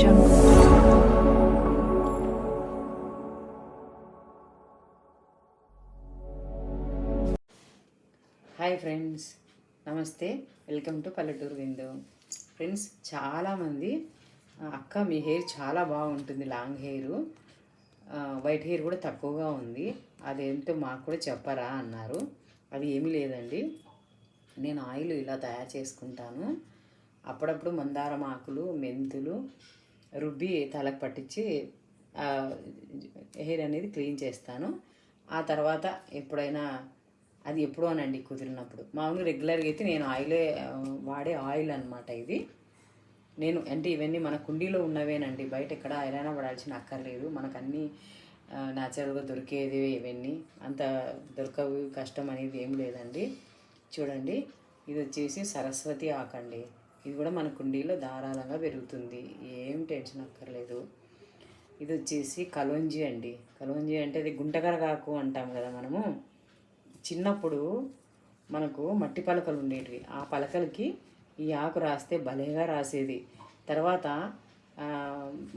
jungle. Hi friends నమస్తే welcome to Palleturu Vindu friends చాలామంది అక్క మీ హెయిర్ చాలా బాగుంటుంది లాంగ్ హెయిర్ వైట్ హెయిర్ కూడా తక్కువగా ఉంది. అదేంటో మాకు కూడా చెప్పరా అన్నారు. అది ఏమీ లేదండి. నేను ఆయిల్ ఇలా తయారు చేసుకుంటాను. అప్పుడప్పుడు మందారం ఆకులు మెంతులు రుబ్బి తలకు పట్టించి హెయిర్ అనేది క్లీన్ చేస్తాను. ఆ తర్వాత ఎప్పుడైనా అది ఎప్పుడో అనండి కుదిరినప్పుడు. మామూలుగా రెగ్యులర్గా అయితే నేను ఆయిలే వాడే ఆయిల్ అనమాట ఇది. నేను అంటే ఇవన్నీ మన కుండీలో ఉన్నవేనండి. బయట ఎక్కడ ఐరైనా పడాల్సిన అక్కర్లేదు. మనకు అన్నీ న్యాచురల్గా దొరికేది ఇవన్నీ. అంత దొరకవు కష్టం అనేది ఏం లేదండి. చూడండి ఇది వచ్చేసి సరస్వతి ఆకండి ఇది కూడా మన కుండీలో ధారాళంగా పెరుగుతుంది. ఏం టెన్షన్ అక్కర్లేదు. ఇది వచ్చేసి కలోంజీ అండి. కలోంజీ అంటే అది గుంటకరగాకు అంటాం కదా మనము. చిన్నప్పుడు మనకు మట్టి పలకలు ఉండేటివి. ఆ పలకలకి ఈ ఆకు రాస్తే భలేగా రాసేది. తర్వాత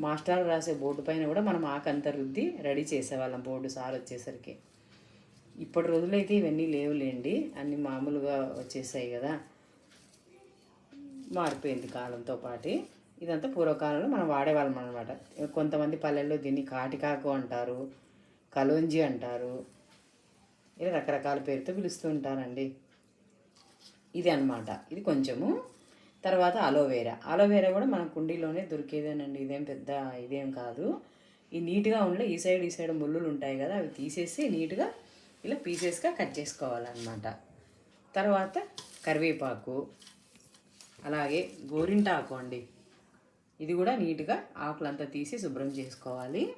మాస్టర్ రాసే బోర్డు పైన కూడా మనం ఆకు అంత రుద్ది రెడీ చేసేవాళ్ళం బోర్డు సార్ వచ్చేసరికి. ఇప్పటి రోజులైతే ఇవన్నీ లేవులేండి. అన్నీ మామూలుగా వచ్చేసాయి కదా. మారిపోయింది కాలంతో పాటు. ఇదంతా పూర్వకాలంలో మనం వాడేవాళ్ళం అనమాట కొంతమంది పల్లెల్లో దీన్ని కాటికాకు అంటారు కలోంజి అంటారు ఇలా రకరకాల పేరుతో పిలుస్తూ ఉంటారండి. ఇది అన్నమాట. ఇది కొంచెము తర్వాత అలోవేరా. అలోవేరా కూడా మన కుండీలోనే దొరికేదేనండి. ఇదేం పెద్ద ఇదేం కాదు. ఈ నీట్గా ఉండే ఈ సైడ్ ఈ సైడ్ ముళ్ళులు ఉంటాయి కదా అవి తీసేసి నీట్గా ఇలా పీసెస్గా కట్ చేసుకోవాలన్నమాట. తర్వాత కరివేపాకు అలాగే గోరింటాకు అండి. ఇది కూడా నీట్గా ఆకులంతా తీసి శుభ్రం చేసుకోవాలి.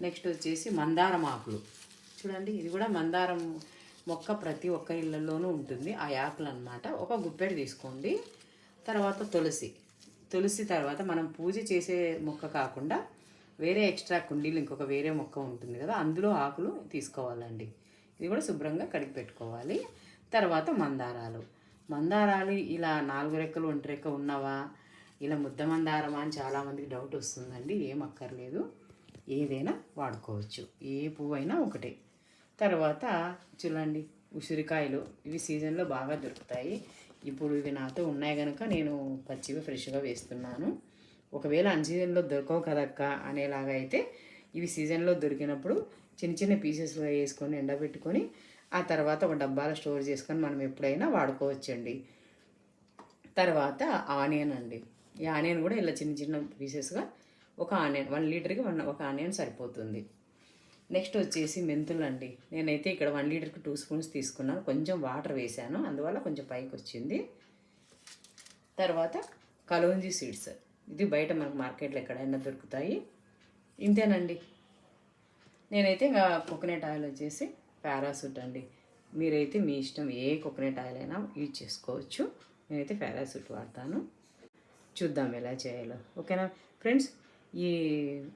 నెక్స్ట్ వచ్చేసి మందారం ఆకులు. చూడండి ఇది కూడా మందారం మొక్క ప్రతి ఒక్క ఇళ్ళల్లోనూ ఉంటుంది. ఆ ఆకులు అనమాట ఒక గుప్పెడు తీసుకోండి. తర్వాత తులసి. తులసి తర్వాత మనం పూజ చేసే మొక్క కాకుండా వేరే ఎక్స్ట్రా కుండీలు ఇంకొక వేరే మొక్క ఉంటుంది కదా అందులో ఆకులు తీసుకోవాలండి. ఇది కూడా శుభ్రంగా కడిగి పెట్టుకోవాలి. తర్వాత మందారాలు. మందారాలు ఇలా నాలుగు రెక్కలు ఒంటి రెక్క ఉన్నవా? ఇలా ముద్ద మందారమా అని చాలామందికి డౌట్ వస్తుందండి. ఏం అక్కర్లేదు. ఏదైనా వాడుకోవచ్చు. ఏ పువ్వు అయినా ఒకటే. తర్వాత చూడండి ఉసిరికాయలు ఇవి సీజన్లో బాగా దొరుకుతాయి. ఇప్పుడు ఇవి నాతో ఉన్నాయి కనుక నేను పచ్చివి ఫ్రెష్గా వేస్తున్నాను. ఒకవేళ అన్ సీజన్లో దొరకవు కదక్క అనేలాగా అయితే ఇవి సీజన్లో దొరికినప్పుడు చిన్న చిన్న పీసెస్గా వేసుకొని ఎండబెట్టుకొని ఆ తర్వాత ఒక డబ్బాలో స్టోర్ చేసుకొని మనం ఎప్పుడైనా వాడుకోవచ్చండి. తర్వాత ఆనియన్ అండి. ఈ ఆనియన్ కూడా ఇలా చిన్న చిన్న పీసెస్గా ఒక ఆనియన్ వన్ లీటర్కి వన్ ఒక ఆనియన్ సరిపోతుంది. నెక్స్ట్ వచ్చేసి మెంతులు అండి నేనైతే ఇక్కడ వన్ లీటర్కి టూ స్పూన్స్ తీసుకున్నాను. కొంచెం వాటర్ వేసాను. అందువల్ల కొంచెం పైకి వచ్చింది. తర్వాత కలోంజీ సీడ్స్. ఇది బయట మనకు మార్కెట్లో ఎక్కడైనా దొరుకుతాయి. ఇంతేనండి. నేనైతే ఇంకా కోకోనట్ ఆయిల్ వచ్చేసి పారాసూట్ అండి. మీరైతే మీ ఇష్టం ఏ కోకోనట్ ఆయిల్ అయినా యూజ్ చేసుకోవచ్చు. నేనైతే పారాసూట్ వాడతాను. చూద్దాం ఎలా చేయాలో. ఓకేనా? ఫ్రెండ్స్ ఈ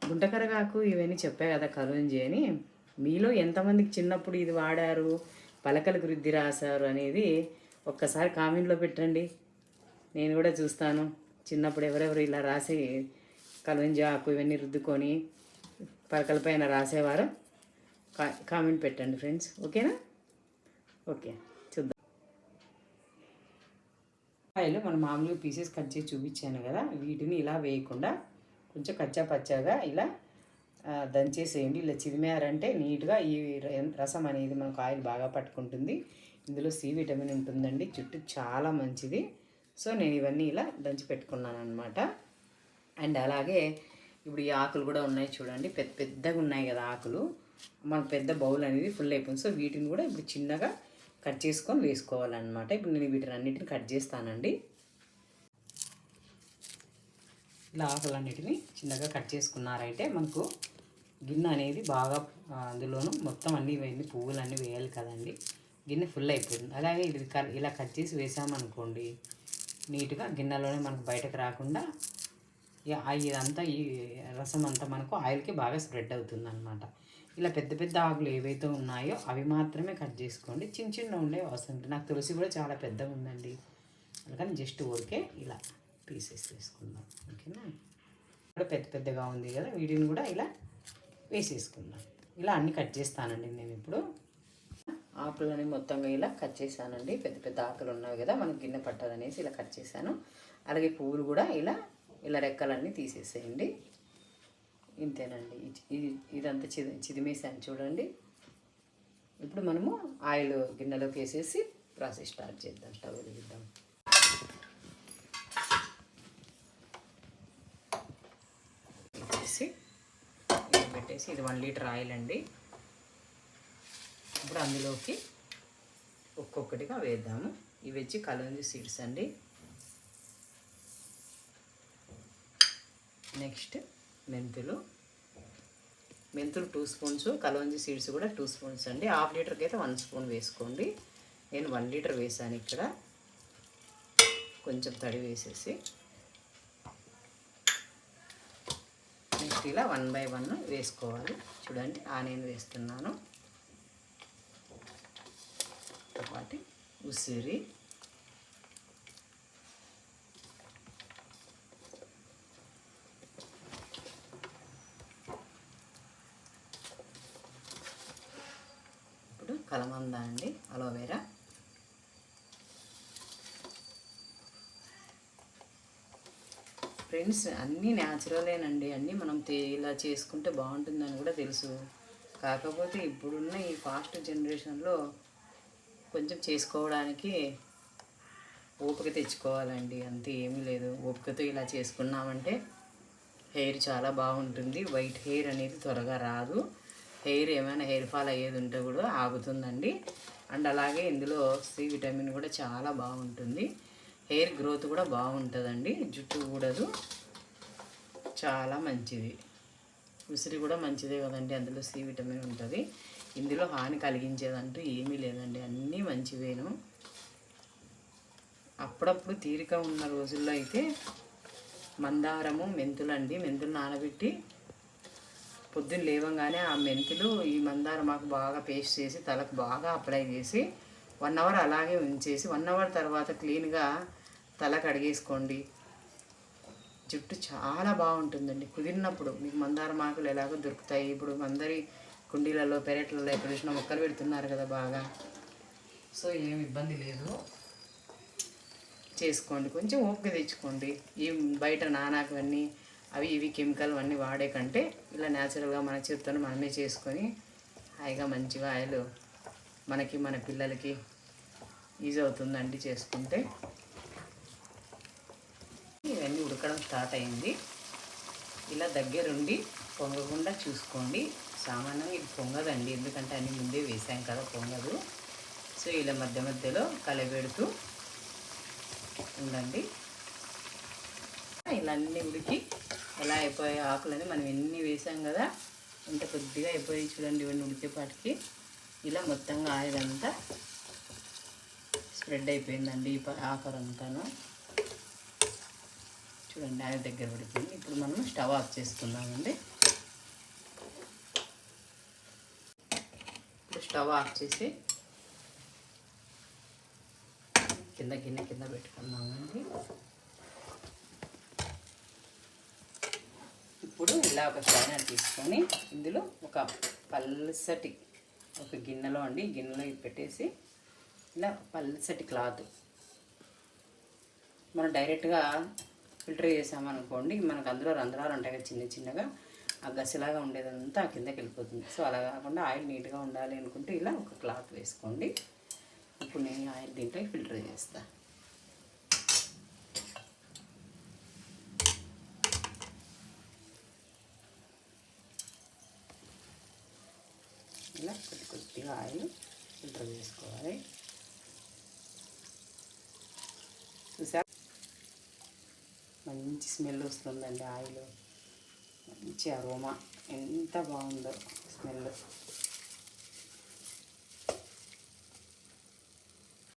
గుంటకరగాకు ఇవన్నీ చెప్పా కదా కలుంజి అని. మీలో ఎంతమందికి చిన్నప్పుడు ఇది వాడారు? పలకలకు వృద్ధి రాశారు అనేది ఒక్కసారి కామెంట్లో పెట్టండి. నేను కూడా చూస్తాను. చిన్నప్పుడు ఎవరెవరు ఇలా రాసి కలుంజి ఆకు ఇవన్నీ రుద్దుకొని పలకల పైన రాసేవారు. కామెంట్ పెట్టండి ఫ్రెండ్స్ ఓకేనా ఓకే చూద్దాం. ఆయిల్ మనం మామూలుగా పీసెస్ కట్ చేసి చూపించాను కదా వీటిని ఇలా వేయకుండా కొంచెం కచ్చా పచ్చాగా ఇలా దంచేసేయండి. ఇలా చిదిమారంటే నీట్గా ఈ రసం అనేది మనకు ఆయిల్ బాగా పట్టుకుంటుంది. ఇందులో సి విటమిన్ ఉంటుందండి. జుట్టు చాలా మంచిది. సో నేను ఇవన్నీ ఇలా దంచి పెట్టుకున్నాను అనమాట అండ్ అలాగే ఇప్పుడు ఈ ఆకులు కూడా ఉన్నాయి చూడండి. పెద్ద పెద్దగా ఉన్నాయి కదా ఆకులు. మన పెద్ద బౌల్ అనేది ఫుల్ అయిపోయింది. సో వీటిని కూడా ఇప్పుడు చిన్నగా కట్ చేసుకొని వేసుకోవాలన్నమాట. ఇప్పుడు నేను వీటిని అన్నిటిని కట్ చేస్తానండి. ఇలా ఆకులన్నిటిని చిన్నగా కట్ చేసుకున్నారైతే మనకు గిన్నె అనేది బాగా అందులోనూ మొత్తం అన్ని వేయండి. పువ్వులు అన్నీ వేయాలి కదండి. గిన్నె ఫుల్ అయిపోతుంది అలాగే ఇది ఇలా కట్ చేసి వేసామనుకోండి నీట్గా గిన్నెలోనే మనకు బయటకు రాకుండా ఇక ఇదంతా ఈ రసం అంతా మనకు ఆయిల్కి బాగా స్ప్రెడ్ అవుతుంది అనమాట ఇలా పెద్ద పెద్ద ఆకులు ఏవైతే ఉన్నాయో అవి మాత్రమే కట్ చేసుకోండి. చిన్న చిన్న ఉండే అవసరం నాకు తులసి కూడా చాలా పెద్దగా ఉందండి. అందుకని జస్ట్ ఊరికే ఇలా పీసెస్ వేసుకుందాం. ఓకేనా? కూడా పెద్ద పెద్దగా ఉంది కదా వీటిని కూడా ఇలా వేసేసుకుందాం. ఇలా అన్ని కట్ చేస్తానండి నేను ఇప్పుడు. ఆకులని మొత్తంగా ఇలా కట్ చేశానండి. పెద్ద పెద్ద ఆకులు ఉన్నాయి కదా మనకి గిన్నె పట్టాలనేసి ఇలా కట్ చేశాను. అలాగే పువ్వులు కూడా ఇలా ఇలా రెక్కలన్నీ తీసేసేయండి. ఇంతేనండి. ఇది- ఇదంతా చిది చిదిమేసాను చూడండి. ఇప్పుడు మనము ఆయిల్ గిన్నెలోకి వేసేసి ప్రాసెస్ స్టార్ట్ చేద్దాం. స్టవ్ వెలిగిద్దాం. పెట్టేసి ఇది పెట్టేసి ఇది వన్ లీటర్ ఆయిల్ అండి. ఇప్పుడు అందులోకి ఒక్కొక్కటిగా వేద్దాము. ఇవి వచ్చి కలంజి సీడ్స్ అండి. నెక్స్ట్ మెంతులు. మెంతులు టూ స్పూన్స్ కలోంజి సీడ్స్ కూడా టూ స్పూన్స్ అండి. హాఫ్ లీటర్కి అయితే వన్ స్పూన్ వేసుకోండి. నేను వన్ లీటర్ వేసాను ఇక్కడ. కొంచెం తడి వేసేసి. నెక్స్ట్ ఇలా వన్ బై వన్ వేసుకోవాలి. చూడండి ఆనియన్ వేస్తున్నాను. పాటి ఉసిరి ఇప్పుడు కలమంద అండి? అలోవెరా ఫ్రెండ్స్ అన్నీ న్యాచురలేనండి అన్నీ మనం ఇలా చేసుకుంటే బాగుంటుందని కూడా తెలుసు. కాకపోతే ఇప్పుడున్న ఈ ఫాస్ట్ జనరేషన్లో కొంచెం చేసుకోవడానికి ఓపిక తెచ్చుకోవాలండి. అంతే ఏమీ లేదు. ఓపికతో ఇలా చేసుకున్నామంటే హెయిర్ చాలా బాగుంటుంది. వైట్ హెయిర్ అనేది త్వరగా రాదు. హెయిర్ ఏమైనా హెయిర్ ఫాల్ అయ్యేది ఉంటే కూడా ఆగుతుందండి. అండ్ అలాగే ఇందులో సి విటమిన్ కూడా చాలా బాగుంటుంది. హెయిర్ గ్రోత్ కూడా బాగుంటుందండి. జుట్టు కూడదు. చాలా మంచిది. ఉసిరి కూడా మంచిదే కదండి. అందులో సి విటమిన్ ఉంటుంది. ఇందులో హాని కలిగించేదంటూ ఏమీ లేదండి. అన్నీ మంచివేను. అప్పుడప్పుడు తీరిక ఉన్న రోజుల్లో అయితే మందారము మెంతులండి మెంతులు నానబెట్టి పొద్దున్న లేవంగానే ఆ మెంతులు ఈ మందార మాకు బాగా పేస్ట్ చేసి తలకు బాగా అప్లై చేసి వన్ అవర్ అలాగే ఉంచేసి వన్ అవర్ తర్వాత క్లీన్గా తల కడిగేసుకోండి జుట్టు చాలా బాగుంటుందండి. కుదిరినప్పుడు మీకు మందార మాకులు ఎలాగో దొరుకుతాయి. ఇప్పుడు అందరి కుండీలలో పెరట్లలో ఎక్కడ చూసిన మొక్కలు పెడుతున్నారు కదా బాగా. సో ఏం ఇబ్బంది లేదు. చేసుకోండి. కొంచెం ఓపిక తెచ్చుకోండి. ఈ బయట నానాకవన్నీ అవి ఇవి కెమికల్ అన్నీ వాడే కంటే ఇలా న్యాచురల్గా మన చేతితో మనమే చేసుకొని హాయిగా మంచిగా ఆయిల్ మనకి మన పిల్లలకి ఈజీ అవుతుందండి చేసుకుంటే. ఇవన్నీ ఉడకడం స్టార్ట్ అయింది. ఇలా దగ్గరుండి పొంగకుండా చూసుకోండి. సామాన్యంగా ఇది పొంగదండి ఎందుకంటే అన్ని ముందే వేసాం కదా పొంగదు. సో ఇలా మధ్య మధ్యలో కలబెడుతూ ఉండండి. ఇలా అన్నీ ఉడికి ఎలా అయిపోయాయి ఆకులని మనం ఎన్ని వేసాం కదా ఇంత కొద్దిగా అయిపోయి చూడండి ఇవన్నీ ఉడికేపాటికి ఇలా మొత్తంగా ఆయిల్ అంతా స్ప్రెడ్ అయిపోయిందండి ఈ ప- అంతాను. చూడండి ఆయిల్ దగ్గర పడిపోయింది. ఇప్పుడు మనం స్టవ్ ఆఫ్ చేసుకుందామండి. ఇప్పుడు స్టవ్ ఆఫ్ చేసి కింద గిన్నె కింద పెట్టుకుందామండి. ఇప్పుడు ఇలా ఒక స్టైనర్ తీసుకొని ఇందులో ఒక పల్సటి ఒక గిన్నెలో అండి గిన్నెలో పెట్టేసి ఇలా పల్సటి క్లాత్. మనం డైరెక్ట్గా ఫిల్టర్ చేసామనుకోండి మనకు అందులో రంధ్రాలు ఉంటాయి కదా చిన్న చిన్నగా ఆ గసిలాగా ఉండేదంతా ఆ కిందకి వెళ్ళిపోతుంది. సో అలా కాకుండా ఆయిల్ నీట్గా ఉండాలి అనుకుంటే ఇలా ఒక క్లాత్ వేసుకోండి. ఇప్పుడు నేను ఆయిల్ దీంట్లో ఫిల్టర్ చేస్తాను ఇలా కొద్ది కొద్దిగా ఆయిల్ ఫిల్టర్ చేసుకోవాలి. చూసా మంచి స్మెల్ వస్తుందండి ఆయిల్. మంచి అరోమా. ఎంత బాగుందో స్మెల్.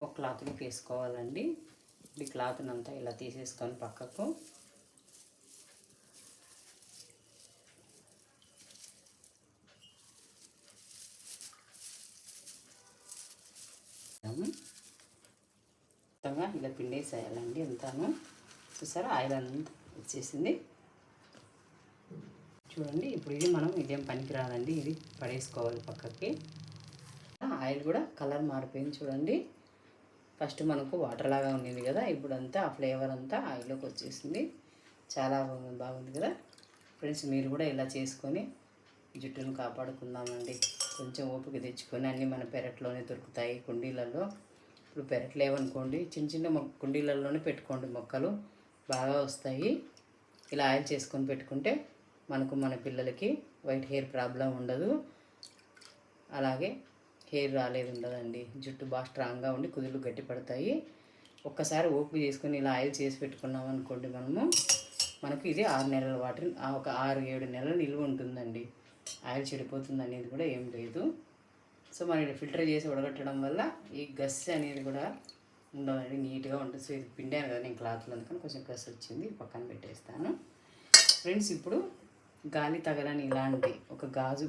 ఒక క్లాత్లోకి వేసుకోవాలండి ఈ క్లాత్ని అంతా ఇలా తీసేసుకొని పక్కకు మొత్తంగా ఇలా పిండేసేయాలండి అంతాను. చూసారా? ఆయిల్ అంతా వచ్చేసింది. చూడండి ఇప్పుడు ఇది మనం ఇదేం పనికిరాదండి ఇది పడేసుకోవాలి పక్కకి. ఆయిల్ కూడా కలర్ మారిపోయింది చూడండి. ఫస్ట్ మనకు వాటర్ లాగా ఉండేది కదా ఇప్పుడు అంతా ఆ ఫ్లేవర్ అంతా ఆయిల్లోకి వచ్చేసింది. చాలా బాగుంది బాగుంది కదా? ఫ్రెండ్స్ మీరు కూడా ఇలా చేసుకొని జుట్టును కాపాడుకుందామండి. కొంచెం ఓపిక తెచ్చుకొని అన్నీ మన పెరట్లోనే దొరుకుతాయి కుండీలలో. ఇప్పుడు పెరట్లేవనుకోండి చిన్న చిన్న మొక్క కుండీలలోనే పెట్టుకోండి మొక్కలు. బాగా వస్తాయి. ఇలా ఆయిల్ చేసుకొని పెట్టుకుంటే మనకు మన పిల్లలకి వైట్ హెయిర్ ప్రాబ్లం ఉండదు. అలాగే హెయిర్ రాలేదు ఉండదండి జుట్టు బాగా స్ట్రాంగ్గా ఉండి కుదులు గట్టి పడతాయి. ఒక్కసారి ఓపిక చేసుకొని ఇలా ఆయిల్ చేసి పెట్టుకున్నాం అనుకోండి మనము మనకు ఇది ఆరు నెలల వాటర్ ఒక ఆరు ఏడు నెలలు నిల్వ ఉంటుందండి. ఆయిల్ చెడిపోతుంది అనేది కూడా ఏం లేదు. సో మనం ఫిల్టర్ చేసి ఉడగట్టడం వల్ల ఈ గస్ అనేది కూడా ఉండదండి నీట్గా ఉంటుంది. సో ఇది పిండాను కదా నేను క్లాత్లో అందుకని కొంచెం గస్ వచ్చింది పక్కన పెట్టేస్తాను. ఫ్రెండ్స్ ఇప్పుడు గాలి తగలని ఇలాంటి ఒక గాజు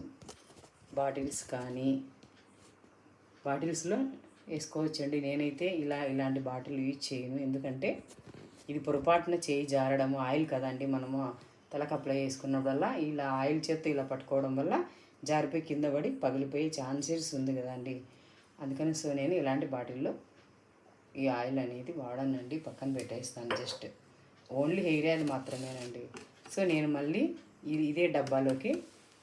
బాటిల్స్ కానీ బాటిల్స్లో వేసుకోవచ్చండి. నేనైతే ఇలా ఇలాంటి బాటిల్ యూజ్ చేయను. ఎందుకంటే ఇది పొరపాటున చేయి జారడము ఆయిల్ కదండి మనము తలకు అప్లై చేసుకున్నప్పుడల్లా ఇలా ఆయిల్ చేత్తో ఇలా పట్టుకోవడం వల్ల జారిపోయి కింద పడి పగిలిపోయే ఛాన్సెస్ ఉంది కదండి. అందుకని సో నేను ఇలాంటి బాటిల్లో ఈ ఆయిల్ అనేది వాడనండి పక్కన పెట్టేస్తాను జస్ట్. ఓన్లీ హెయిర్ ఆయిల్ మాత్రమేనండి. సో నేను మళ్ళీ ఇది ఇదే డబ్బాలోకి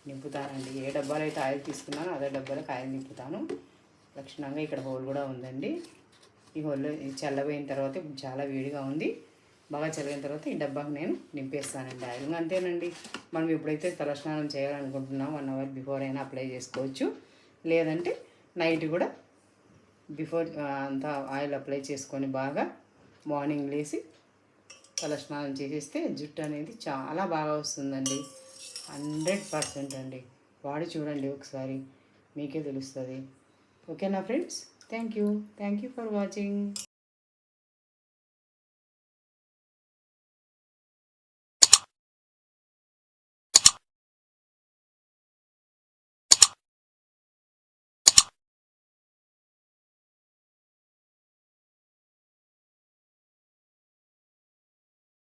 నింపుతానండి. ఏ డబ్బాలో అయితే ఆయిల్ తీసుకున్నానో అదే డబ్బాలోకి ఆయిల్ నింపుతాను. లక్షణంగా ఇక్కడ హోల్ కూడా ఉందండి. ఈ హోల్లో చల్లబోయిన తర్వాత చాలా వేడిగా ఉంది. బాగా చదివిన తర్వాత ఈ డబ్బాకి నేను నింపేస్తానండి. ఆయిల్ అంతేనండి. మనం ఎప్పుడైతే తలస్నానం చేయాలనుకుంటున్నాం వన్ అవర్ బిఫోర్ అయినా అప్లై చేసుకోవచ్చు. లేదంటే నైట్ కూడా బిఫోర్ అంతా ఆయిల్ అప్లై చేసుకొని బాగా మార్నింగ్ లేచి తలస్నానం చేసేస్తే జుట్టు అనేది చాలా బాగా వస్తుందండి. హండ్రెడ్ పర్సెంట్ అండి. వాడి చూడండి ఒకసారి మీకే తెలుస్తుంది. ఓకేనా friends? Thank you. Thank you for watching.